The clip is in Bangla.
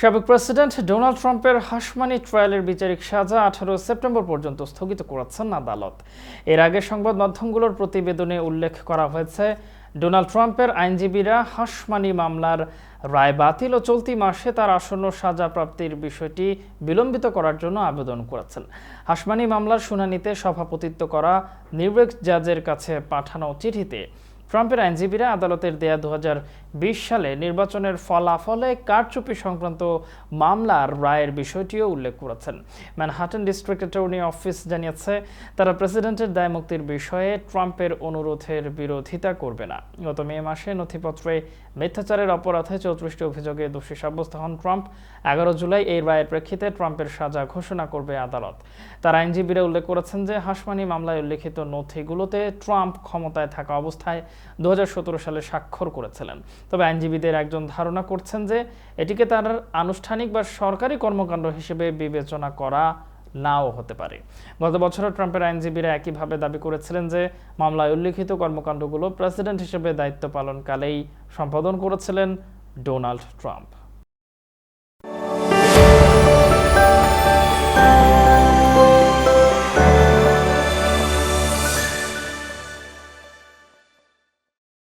সাবেক প্রেসিডেন্ট ডোনাল্ড ট্রাম্পের হাসমানি ট্রায়ালের বিচারিক সাজা আঠারো সেপ্টেম্বর পর্যন্ত স্থগিত করেছেন আদালত। এর আগে সংবাদ মাধ্যমগুলোর প্রতিবেদনে উল্লেখ করা হয়েছে, ডোনাল্ড ট্রাম্পের আইনজীবীরা হাসমানি মামলার রায় বাতিল ও চলতি মাসে তার আসন্ন সাজা প্রাপ্তির বিষয়টি বিলম্বিত করার জন্য আবেদন করেছেন। হাসমানি মামলার শুনানিতে সভাপতিত্ব করা নির্ভেক জাজের কাছে পাঠানো চিঠিতে ট্রাম্পের আইনজীবীরা আদালতের দেয়া দু বিশ সালে নির্বাচনের ফলাফলে কারচুপি সংক্রান্ত মামলার রায়ের বিষয়টিও উল্লেখ করেছেন। ম্যানহাটন ডিস্ট্রিক্ট অ্যাটর্নি অফিস জানিয়েছে, তারা প্রেসিডেন্টের দায়মুক্তির বিষয়ে ট্রাম্পের অনুরোধের বিরোধিতা করবে না। গত মে মাসে নথিপত্রে মিথ্যাচারের অপরাধে চৌত্রিশটি অভিযোগে দোষী সাব্যস্ত হন ট্রাম্প। এগারো জুলাই এই রায়ের প্রেক্ষিতে ট্রাম্পের সাজা ঘোষণা করবে আদালত। তার আইনজীবীরা উল্লেখ করেছেন যে হাসমানি মামলায় উল্লেখিত নথিগুলোতে ট্রাম্প ক্ষমতায় থাকা অবস্থায় দু হাজার সতেরো সালে স্বাক্ষর করেছিলেন। তবে আইনজীবীদের একজন ধারণা করছেন যে এটিকে তার আনুষ্ঠানিক বা সরকারি কর্মকাণ্ড হিসেবে বিবেচনা করা নাও হতে পারে। গত বছরও ট্রাম্পের আইনজীবীরা একইভাবে দাবি করেছিলেন যে মামলায় উল্লিখিত কর্মকাণ্ডগুলো প্রেসিডেন্ট হিসেবে দায়িত্ব পালনকালেই সম্পাদন করেছিলেন ডোনাল্ড ট্রাম্প।